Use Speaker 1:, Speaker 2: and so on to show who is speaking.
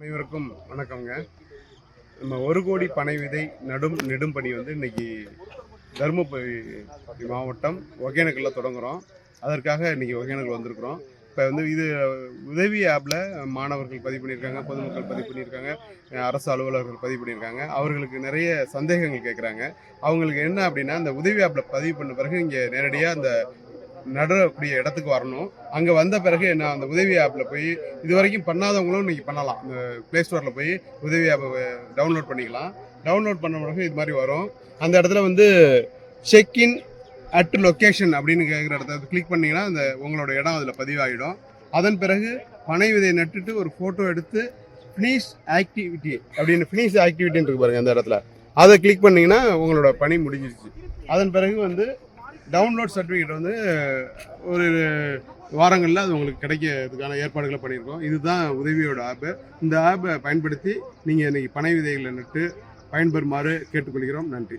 Speaker 1: அனைவருக்கும் வணக்கங்க நம்ம ஒரு கோடி பனை விதை நடும் நெடும் பணி வந்து இன்னைக்கு தருமபுரி மாவட்டம் ஒகேனக்கல்ல தொடங்குகிறோம் அதற்காக இன்னைக்கு ஒகேனக்கல் வந்திருக்கிறோம். இப்போ வந்து இது உதவி ஆப்பில் மாணவர்கள் பதிவு பண்ணியிருக்காங்க பொதுமக்கள் பதிவு பண்ணியிருக்காங்க அரசு அலுவலர்கள் பதிவு பண்ணியிருக்காங்க. அவர்களுக்கு நிறைய சந்தேகங்கள் கேட்குறாங்க அவங்களுக்கு என்ன அப்படின்னா அந்த உதவி ஆப்பில் பதிவு பண்ண பிறகு இங்கே நேரடியாக அந்த நடக்கூடிய இடத்துக்கு வரணும். அங்கே வந்த பிறகு என்ன அந்த உதவி ஆப்பில் போய் இது வரைக்கும் பண்ணாதவங்களும் இன்னைக்கு பண்ணலாம். இந்த ப்ளே ஸ்டோரில் போய் உதவி ஆப்பை டவுன்லோட் பண்ணிக்கலாம். டவுன்லோட் பண்ண பிறகு இது மாதிரி வரும். அந்த இடத்துல வந்து செக்இன் அட் லொக்கேஷன் அப்படின்னு கேட்குற இடத்த கிளிக் பண்ணிங்கன்னா அந்த உங்களோட இடம் அதில் பதிவாகிடும் அதன் பிறகு பனை விதை நட்டுட்டு ஒரு ஃபோட்டோ எடுத்து ஃபினிஷ் ஆக்டிவிட்டி அப்படின்னு ஃபினிஷ் ஆக்டிவிட்டின்னு இருக்கு பாருங்கள் அந்த இடத்துல. அதை கிளிக் பண்ணிங்கன்னா உங்களோட பணி முடிஞ்சிருச்சு. அதன் பிறகு வந்து டவுன்லோட் சர்டிஃபிகேட் வந்து ஒரு வாரங்களில் அது உங்களுக்கு கிடைக்கிறதுக்கான ஏற்பாடுகளை பண்ணியிருக்கோம். இதுதான் உதவியோட ஆப்பு இந்த ஆப்பை பயன்படுத்தி நீங்கள் இன்றைக்கி பனை விதைகளை நட்டு பயன்பெறுமாறு கேட்டுக்கொள்கிறோம். நன்றி.